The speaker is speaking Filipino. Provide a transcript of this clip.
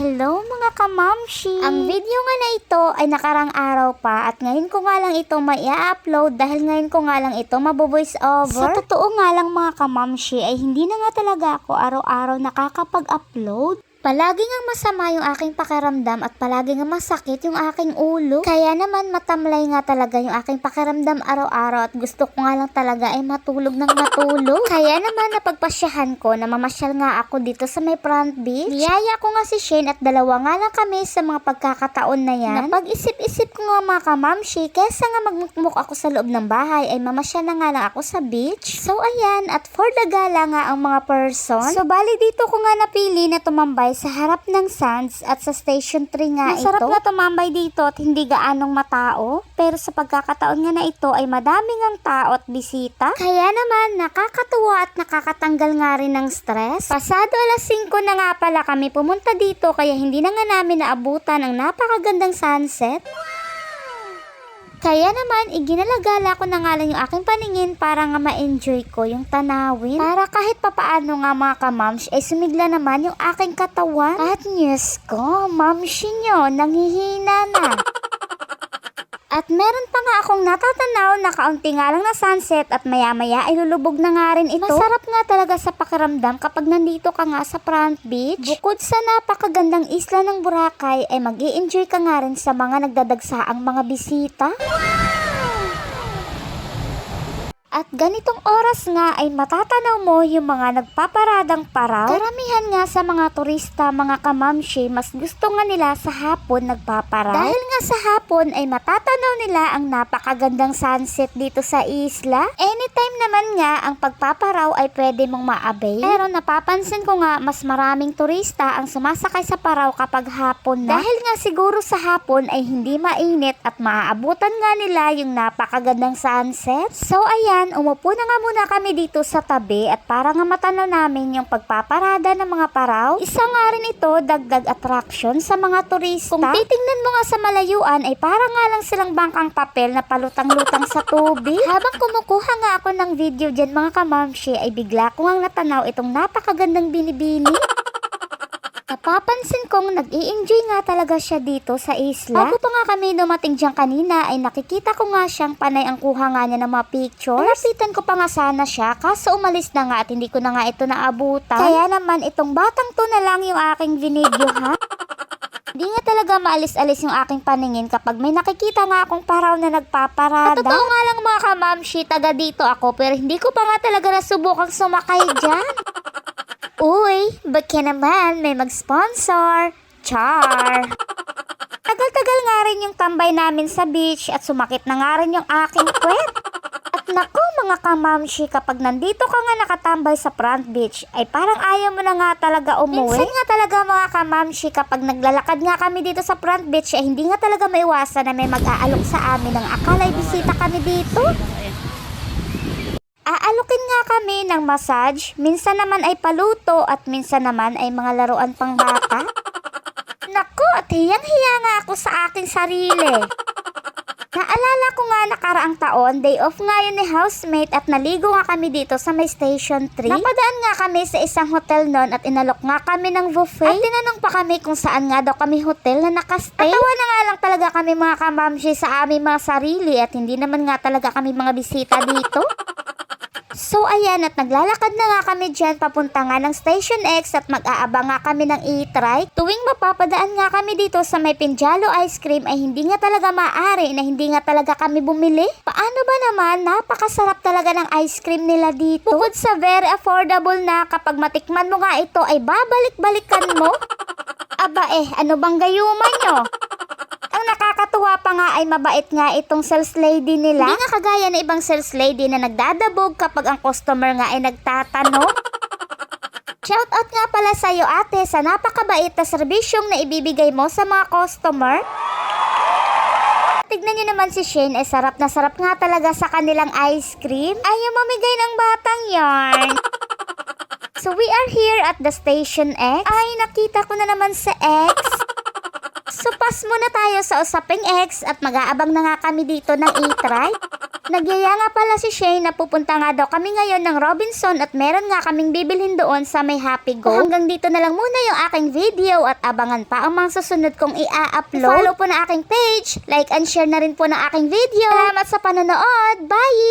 Hello mga kamamshi! Ang video nga na ito ay nakarang araw pa at ngayon ko nga lang ito may upload dahil ngayon ko nga lang ito mabovoice over. Sa totoo nga lang mga kamamshi ay hindi na nga talaga ako araw-araw nakakapag-upload. Palagi nga masama yung aking pakiramdam at palagi nga masakit yung aking ulo. Kaya naman matamlay nga talaga yung aking pakiramdam araw-araw at gusto ko nga lang talaga ay matulog ng matulog. Kaya naman napagpasyahan ko na mamasyal nga ako dito sa may front beach. Niyaya ko nga si Shane at dalawa nga lang kami sa mga pagkakataon na yan. Napag-isip-isip ko nga mga kamamshi, kesa nga magmukmuk ako sa loob ng bahay ay mamasyal na nga lang ako sa beach. So ayan, at for the gala nga ang mga person. So bali dito ko nga napili na tumambay sa harap ng sands at sa station 3 nga ito. Masarap na tumambay dito at hindi gaanong matao. Pero sa pagkakataon nga na ito ay madami ngang tao at bisita. Kaya naman nakakatuwa at nakakatanggal nga rin ng stress. Pasado alas 5 na nga pala kami pumunta dito kaya hindi na nga namin naabutan ang napakagandang sunset. Kaya naman, iginalagala ko na nga lang yung aking paningin para nga ma-enjoy ko yung tanawin. Para kahit papaano nga mga kamams, ay sumigla naman yung aking katawan. At news ko, mamshi nyo, nangihina na. At meron pa nga akong natatanaw na kaunti nga lang na sunset at maya-maya ay lulubog na nga rin ito. Masarap nga talaga sa pakiramdam kapag nandito ka nga sa front beach. Bukod sa napakagandang isla ng Boracay ay mag enjoy ka nga rin sa mga nagdadagsaang mga bisita. At ganitong oras nga ay matatanaw mo yung mga nagpaparadang paraw. Karamihan nga sa mga turista, mga kamamshi, mas gusto nga nila sa hapon nagpaparaw. Dahil nga sa hapon ay matatanaw nila ang napakagandang sunset dito sa isla. Anytime naman nga ang pagpaparaw ay pwede mong maabay. Pero napapansin ko nga mas maraming turista ang sumasakay sa paraw kapag hapon na. Dahil nga siguro sa hapon ay hindi mainit at maaabutan nga nila yung napakagandang sunset. So ayan, umupo na nga muna kami dito sa tabi at para nga matanaw namin yung pagpaparada ng mga paraw. Isa nga rin ito dagdag attraction sa mga turista. Kung titingnan mo nga sa malayuan ay para nga lang silang bangkang papel na palutang-lutang sa tubig. Habang kumukuha nga ako ng video dyan mga kamamshi ay bigla ko nga natanaw itong napakagandang binibini. Napapansin kong nag enjoy nga talaga siya dito sa isla. Bago pa nga kami dumating dyan kanina ay nakikita ko nga siyang panay ang kuha nga niya ng mga pictures. Lapitan ko pa nga sana siya kaso umalis na nga at hindi ko na nga ito naabutan. Kaya naman itong batang to na lang yung aking vinidyo ha. Di nga talaga maalis-alis yung aking paningin kapag may nakikita nga akong paraw na nagpaparada. At totoo nga lang mga kamamshi, taga dito ako pero hindi ko pa nga talaga nasubukang sumakay dyan. Uy, ba't ka naman may mag-sponsor? Char! Tagal-tagal nga rin yung tambay namin sa beach at sumakit na nga rin yung aking kwet. At naku mga kamamshi, kapag nandito ka nga nakatambay sa front beach, ay parang ayaw mo na nga talaga umuwi. Minsan nga talaga mga kamamshi, kapag naglalakad nga kami dito sa front beach, ay hindi nga talaga maiwasan na may mag-aalok sa amin ng akalay bisita kami dito. Kami ng massage, minsan naman ay paluto at minsan naman ay mga laruan pang bata. Naku, at hiyang-hiya nga ako sa aking sarili. Naalala ko nga nakaraang taon, day off nga yun ni housemate at naligo nga kami dito sa may station 3. Napadaan nga kami sa isang hotel noon at inalok nga kami ng buffet. At tinanong pa kami kung saan nga daw kami hotel na nakastay. Atawa na nga lang talaga kami mga kamamshi sa aming mga sarili at hindi naman nga talaga kami mga bisita dito. So ayan at naglalakad na nga kami dyan papunta nga ng Station X at mag-aabang nga kami ng e-trike. Tuwing mapapadaan nga kami dito sa may Pinjalo ice cream ay hindi nga talaga maaari na hindi nga talaga kami bumili. Paano ba naman? Napakasarap talaga ng ice cream nila dito. Bukod sa very affordable na kapag matikman mo nga ito ay babalik-balikan mo. Aba eh, ano bang gayuman nyo? Ang nakakatuwa pa nga ay mabait nga itong sales lady nila. Hindi nga kagaya na ibang sales lady na nagdadabog kapag ang customer nga ay nagtatanong. Shoutout nga pala sa iyo ate sa napakabait na serbisyong na ibibigay mo sa mga customer. Tignan niyo naman si Shane ay sarap na sarap nga talaga sa kanilang ice cream. Ayaw mamigay ng batang yarn. So we are here at the station X. Ay, nakita ko na naman sa X. So pass muna tayo sa usaping X at mag-aabang na nga kami dito ng e-try. Nagyaya nga pala si Shane na pupunta nga daw kami ngayon ng Robinson at meron nga kaming bibilhin doon sa may Happy Go. hanggang dito na lang muna yung aking video at abangan pa ang mga susunod kong i-upload. Follow po na aking page, like and share na rin po ng aking video. Salamat sa panonood. Bye!